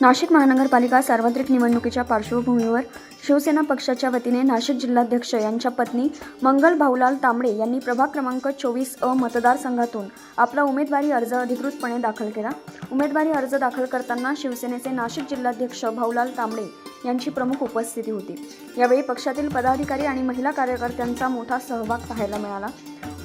नाशिक महानगरपालिका सार्वत्रिक निवडणुकीच्या पार्श्वभूमीवर शिवसेना पक्षाच्या वतीने नाशिक जिल्हाध्यक्ष यांच्या पत्नी मंगल भाऊलाल तांबडे यांनी प्रभाग क्रमांक चोवीस अ मतदारसंघातून आपला उमेदवारी अर्ज अधिकृतपणे दाखल केला. उमेदवारी अर्ज दाखल करताना शिवसेनेचे नाशिक जिल्हाध्यक्ष भाऊलाल तांबडे यांची प्रमुख उपस्थिती होती. यावेळी पक्षातील पदाधिकारी आणि महिला कार्यकर्त्यांचा मोठा सहभाग पाहायला मिळाला.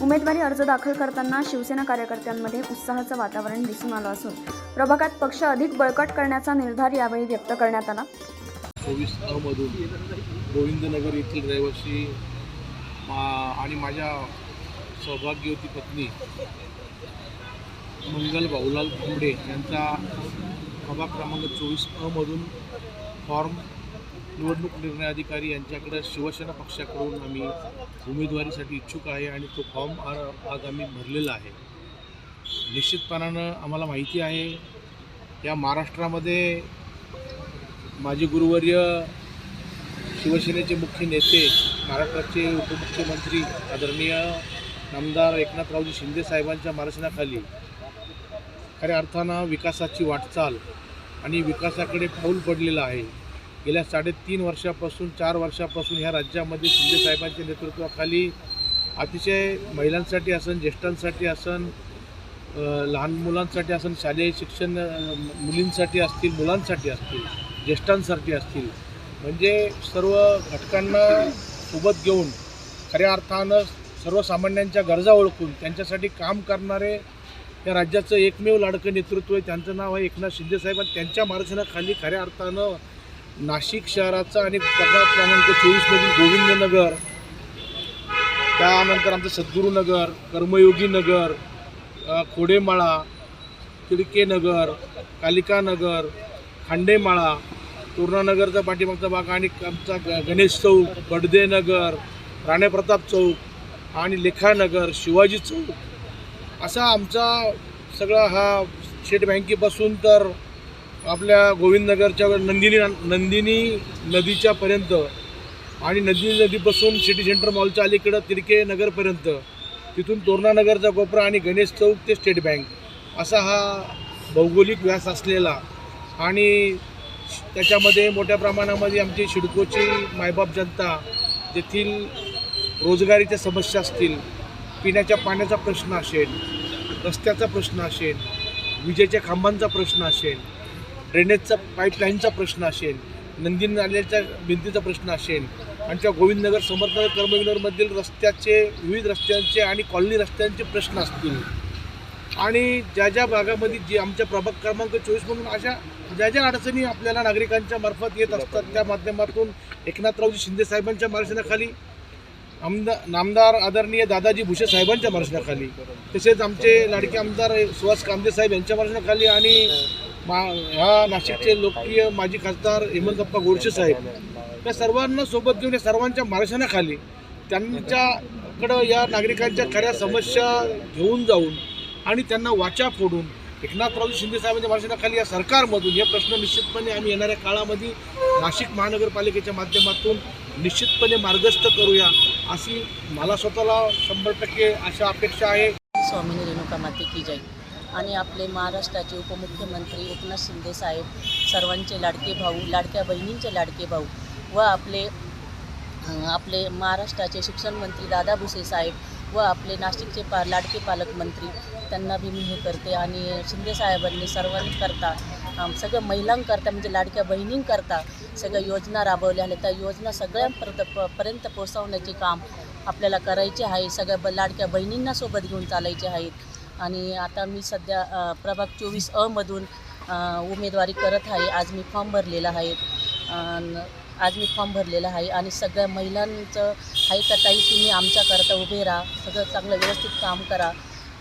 उमेदवारी अर्ज दाखल करताना शिवसेना कार्यकर्त्यांमध्ये उत्साहाचं वातावरण दिसून आलं असून प्रभागात पक्ष अधिक बळकट करण्याचा निर्धार यावेळी व्यक्त करण्यात आला. चोवीस अमधून गोविंदनगर येथील रहिवासी मा- आणि माझ्या सौभाग्यवती पत्नी मंगल बाऊलाल तांबडे यांचा प्रभाग क्रमांक चोवीस अमधून फॉर्म निवडणूक निर्णय अधिकारी यांच्याकडे शिवसेना पक्षाकडून आम्ही उमेदवारीसाठी इच्छुक आहे आणि तो फॉर्म आज आम्ही भरलेला आहे. निश्चितपणानं आम्हाला माहिती आहे या महाराष्ट्रामध्ये माजी गुरुवर्य शिवसेनेचे मुख्य नेते महाराष्ट्राचे उपमुख्यमंत्री आदरणीय नामदार एकनाथरावजी शिंदे साहेबांच्या मार्गदर्शनाखाली खऱ्या अर्थानं विकासाची वाटचाल आणि विकासाकडे पाऊल पडलेलं आहे. गेल्या साडेतीन वर्षापासून चार वर्षापासून ह्या राज्यामध्ये शिंदेसाहेबांच्या नेतृत्वाखाली अतिशय महिलांसाठी असन ज्येष्ठांसाठी असन लहान मुलांसाठी असन शालेय शिक्षण मुलींसाठी असतील मुलांसाठी असतील ज्येष्ठांसाठी असतील म्हणजे सर्व घटकांना सोबत घेऊन खऱ्या अर्थानं सर्वसामान्यांच्या गरजा ओळखून त्यांच्यासाठी काम करणारे या राज्याचं एकमेव लाडकं नेतृत्व आहे त्यांचं नाव आहे एकनाथ शिंदेसाहेब आणि त्यांच्या मार्गदर्शनाखाली खऱ्या अर्थानं नाशिक शहराचा आणि प्रभाग क्रमांक चोवीसमधील गोविंदनगर त्यानंतर आमचं सद्गुरुनगर कर्मयोगी नगर खोडेमाळा तिडकेनगर कालिकानगर खांडेमाळा तोरणानगरचा पाठीमागचा भाग आणि आमचा ग- गणेश चौक बडदेनगर राणेप्रताप चौक आणि लेखानगर शिवाजी चौक. असा आमचा सगळा हा स्टेट बँकेपासून तर आपल्या गोविंदनगरच्या नंदिनी नंदिनी नदीच्या पर्यंत आणि नदी नदीपासून सिटी सेंटर मॉलच्या अलीकडं तिरके नगरपर्यंत तिथून तोरणानगरचा कोपरा आणि गणेश चौक ते स्टेट बँक असा हा भौगोलिक व्यास असलेला आणि त्याच्यामध्ये मोठ्या प्रमाणामध्ये आमची शिडकोची मायबाप जनता तेथील रोजगारीच्या समस्या असतील पिण्याच्या पाण्याचा प्रश्न असेल रस्त्याचा प्रश्न असेल विजेच्या खांबांचा प्रश्न असेल ड्रेनेजचा पाईपलाईनचा प्रश्न असेल नंदी नाल्याच्या भिंतीचा प्रश्न असेल आमच्या गोविंदनगर समर्थनगर कर्मवीनगरमधील रस्त्याचे विविध रस्त्यांचे आणि कॉलनी रस्त्यांचे प्रश्न असतील. आणि ज्या ज्या भागामध्ये जे आमच्या प्रभाग क्रमांक चोवीस म्हणून अशा ज्या ज्या अडचणी आपल्याला नागरिकांच्या मार्फत येत असतात त्या माध्यमातून एकनाथरावजी शिंदे साहेबांच्या मार्गदर्शनाखाली आमदार नामदार आदरणीय दादाजी भुसे साहेबांच्या मार्गदर्शनाखाली तसेच आमचे लाडके आमदार सुहास कामदे साहेब यांच्या मार्गदर्शनाखाली आणि मा ह्या नाशिकचे लोकप्रिय माजी खासदार हेमंतप्पा गोडसे साहेब या सर्वांना सोबत घेऊन या सर्वांच्या मार्गदर्शनाखाली त्यांच्याकडं या नागरिकांच्या खऱ्या समस्या घेऊन जाऊन आणि त्यांना वाचा फोडून एकनाथरावजी शिंदे साहेबांच्या मार्गदर्शनाखाली या सरकारमधून हे प्रश्न निश्चितपणे आम्ही येणाऱ्या काळामध्ये नाशिक महानगरपालिकेच्या माध्यमातून निश्चितपणे मार्गस्थ करूया अशी मला स्वतःला शंभर टक्के अशा अपेक्षा आहे. स्वामी रेणुका माते की जाईल आणि आपले महाराष्ट्राचे उपमुख्यमंत्री एकनाथ शिंदे साहेब सर्वांचे लाडके भाऊ लाडक्या बहिणींचे लाडके भाऊ व आपले आपले महाराष्ट्राचे शिक्षण मंत्री दादा भुसे साहेब व आपले नाशिकचे पा लाडके पालकमंत्री त्यांना बी मी हे करते. आणि शिंदे साहेबांनी सर्वांकरता सगळ्या महिलांकरता म्हणजे लाडक्या बहिणींकरता सगळ्या योजना राबवल्या आहेत त्या योजना सगळ्यांपर्यंत प पर्यंत पोहोचवण्याचे काम आपल्याला करायचे आहे. सगळ्या ब लाडक्या बहिणींना सोबत घेऊन चालायचे आहेत. आणि आता मी सध्या प्रभाग चोवीस अमधून उमेदवारी करत आहे. आज मी फॉर्म भरलेला आहे. आज मी फॉर्म भरलेला आहे. आणि सगळ्या महिलांचं आहे का ताई तुम्ही आमच्याकरता उभे राहा. सगळं चांगलं व्यवस्थित काम करा.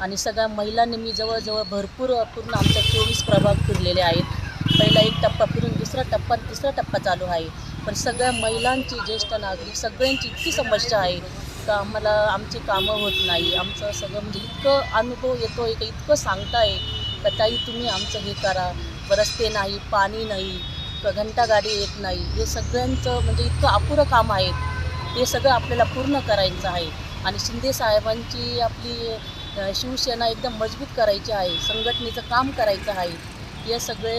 आणि सगळ्या महिलांनी मी जवळजवळ भरपूर पूर्ण आमच्या चोवीस प्रभाग फिरलेले आहेत. पहिला एक टप्पा फिरून दुसरा टप्पा तिसरा टप्पा चालू आहे. पण सगळ्या महिलांची ज्येष्ठ नागरिक सगळ्यांची इतकी समस्या आहे. का आम्हाला आमची कामं होत नाही. आमचं सगळं म्हणजे इतकं अनुभव येतो आहे का इतकं सांगताय का ताई तुम्ही आमचं हे करा. रस्ते नाही पाणी नाही क- घंटागाडी येत नाही. हे सगळ्यांचं म्हणजे इतकं अपुरं काम आहे. ते सगळं आपल्याला पूर्ण करायचं आहे. आणि शिंदे साहेबांची आपली शिवसेना एकदम मजबूत करायची आहे. संघटनेचं काम करायचं आहे. या सगळे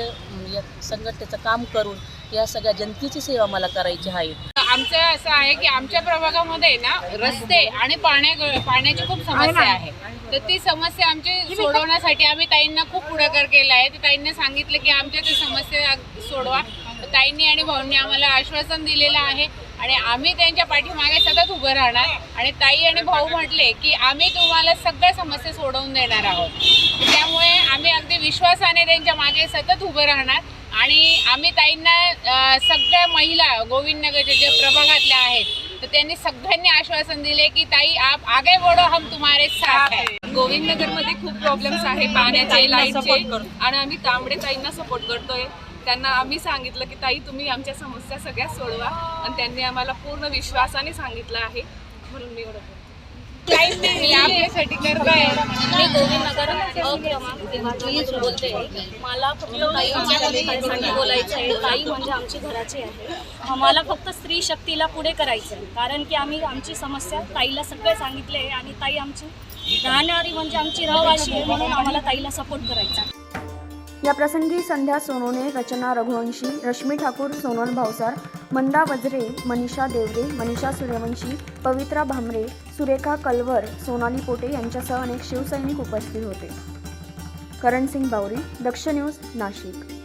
या संघटनेचं काम करून या सगळ्या जनतेची सेवा मला करायची आहे. आमचं असं आहे की आमच्या प्रभागामध्ये ना रस्ते आणि पाण्या पाण्याची खूप समस्या आहे तर ती समस्या आमची सोडवण्यासाठी आम्ही ताईंना खूप पुढाकार केला आहे. तर ताईंना सांगितलं की आमच्या ती समस्या सोडवा. ताईंनी आणि भाऊंनी आम्हाला आश्वासन दिलेलं आहे आणि आम्ही त्यांच्या पाठीमागे सतत उभं राहणार. आणि ताई आणि भाऊ म्हटले की आम्ही तुम्हाला सगळ्या समस्या सोडवून देणार आहोत. त्यामुळे आम्ही अगदी विश्वासाने त्यांच्या मागे सतत उभं राहणार. आणि आम्ही ताईंना सगळ्या महिला गोविंदनगरच्या जे प्रभागातल्या आहेत तर त्यांनी सगळ्यांनी आश्वासन दिले की ताई आप आगे बढो हम तुम्हारे साथ है. गोविंदनगरमध्ये खूप प्रॉब्लेम्स आहे पाण्याचे लाईटचे. आणि आम्ही तांबडे ताईंना सपोर्ट करतोय. त्यांना आम्ही सांगितलं की ताई तुम्ही आमच्या समस्या सगळ्या सोडवा. आणि त्यांनी आम्हाला पूर्ण विश्वासाने सांगितलं आहे. म्हणून मी एवढं बोलते. मी आपल्यासाठी करतोय. मी गोविंदनगर अ क्रमांक बोलते. मला फक्त ताईंसाठी बोलायचं आहे. ताई म्हणजे आमची घराची आहे. आम्हाला फक्त स्त्री शक्तीला पुढे करायचं आहे. कारण की आम्ही आमची समस्या ताईला सगळे सांगितले आहे आणि ताई आमची राहणारी म्हणजे आमची रहिवाशी आहे म्हणून आम्हाला ताईला सपोर्ट करायचा आहे. या प्रसंगी संध्या सोनोने रचना रघुवंशी रश्मी ठाकूर सोनल भावसार मंदा वजरे मनीषा देवरे मनीषा सूर्यवंशी पवित्रा भामरे सुरेखा कलवर सोनाली पोटे यांच्यासह अनेक शिवसैनिक उपस्थित होते. करण सिंग बावरी दक्ष न्यूज नाशिक.